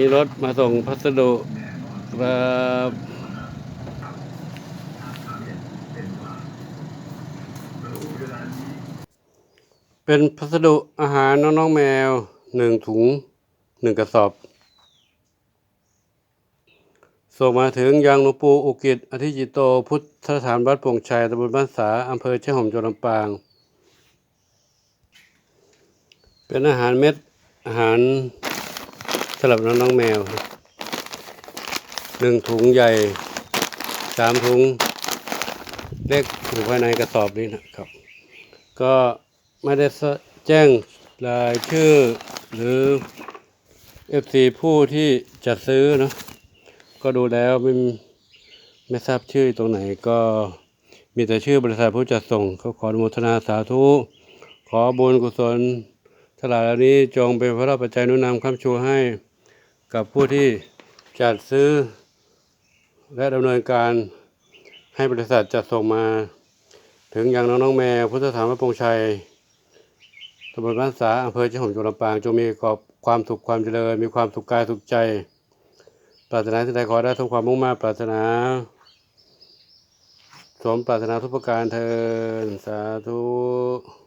มีรถมาส่งพัสดุครับเป็นพัสดุอาหารน้องๆแมวหนึ่งถุงหนึ่งกระสอบ ส่งมาถึงยังหลวงปู่อุกิจอธิจิโตพุทธสถานวัดป่งชัยตำบลบ้านสาอำเภอเชียงหอมจังหวัดลำปาง เป็นอาหารเม็ดอาหารำหรับน้องแมวหนึ่งถุงใหญ่สามถุงเล็กอยู่ภายในกระสอบนี้นะครับ ก็ไม่ได้แจ้งรายชื่อหรือ FC ผู้ที่จะซื้อเนอะก็ดูแล้วไม่ไม่ทราบชื่อตรงไหนก็มีแต่ชื่อบริษัทผู้จัดส่งเขาขออนุโมทนาสาธุ ขอบุญกุศลทลายเหล่านี้จงเป็นพระราชปัจจัยนุนำคำชูให้ กับผู้ที่จัดซื้อ และดำเนินการให้บริษัทจัดส่งมา ถึงอย่างน้องน้องๆแมวพุทธสถานพระพงษ์ชัยตำบลบ้านสาอำเภอเชียงหอมจังหวัดลำปางจงมีกอบความสุขความเจริญ มีความสุขกายสุขใจ ปรารถนาสิ่งใดขอได้ทุกความมุ่งมั่ปรารถนาสมปรารถนาทุกประการเทินสาธุ